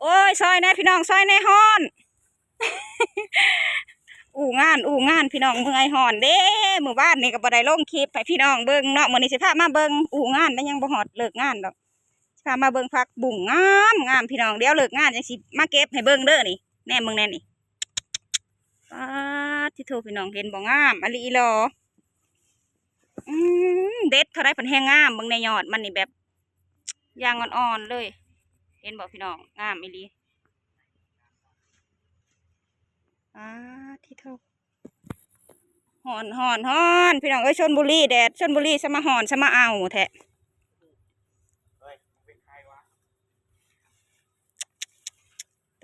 โอ้ยซอยแน่พี่น้องซอยแน่ฮอน อู่งาน อู่งานพี่น้องเมื่อหอนเด้หมู่บ้านนี่ก็บ่ได้ลงคลิปให้พี่น้องเบิ่งเนาะมื้อนี้สิพามาเบิ่งอู่งานแต่ยังบ่ฮอดเลิกงานดอกสิพามาเบิ่งพักบุ่งงามงามพี่น้องเดี๋ยวเลิกงานจังสิมาเก็บให้เบิ่งเด้อนี่แน่มึงแน่นี่ป้าดที่โทพี่น้องเห็นบ่งามอลีอีหลออืมเด็ดเท่าไรเพิ่นแฮงงามเบิ่งในยอดมันนี่แบบยางอ่อนๆเลย เห็นบ่พี่น้องงามอีหลีป้าดที่โทหอนหอนหอนพี่น้องเอ้ยชนบุรีแดดชนบุรีสมาหอนสมาเอาแทะ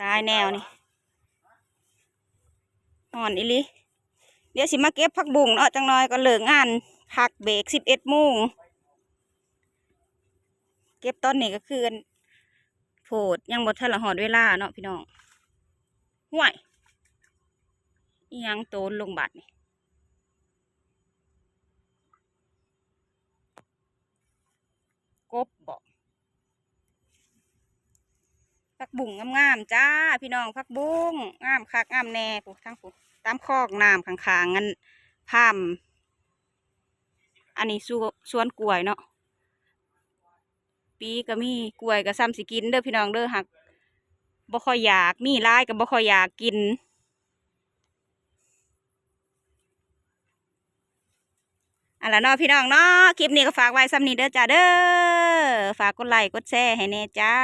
ตายแนวนี่หอนอีหลิเดี๋ยวสิมาเก็บผักบุ้งเนาะจังน้อยก็เลิกงานพักเบรกสิบเอ็ดโมงเก็บตอนนี้ก็คืออัน โผดยังบดทันละหอดเวลาเนาะพี่น้องห่วยยังโตนลงบัดนี่กบบอกผักบุ้งงามๆจ้า พี่น้องผักบุ้งงามคักงามแน่ผูทั้งผูตามคอกน้ำข้างๆงั้นพาม อันนี้สวสวนกล้วยเนาะ ปีก็มีกล้วยก็ซ้ำสิกินเด้อพี่น้องเด้อหักบ่ค่อยอยากมีร้ายก็บ่ค่อยอยากกิน อันละเนาะพี่น้องเนาะคลิปนี้ก็ฝากไว้ซ้ำนี้เด้อจ้าเด้อฝากกดไลค์กดแชร์ให้แน่จ้า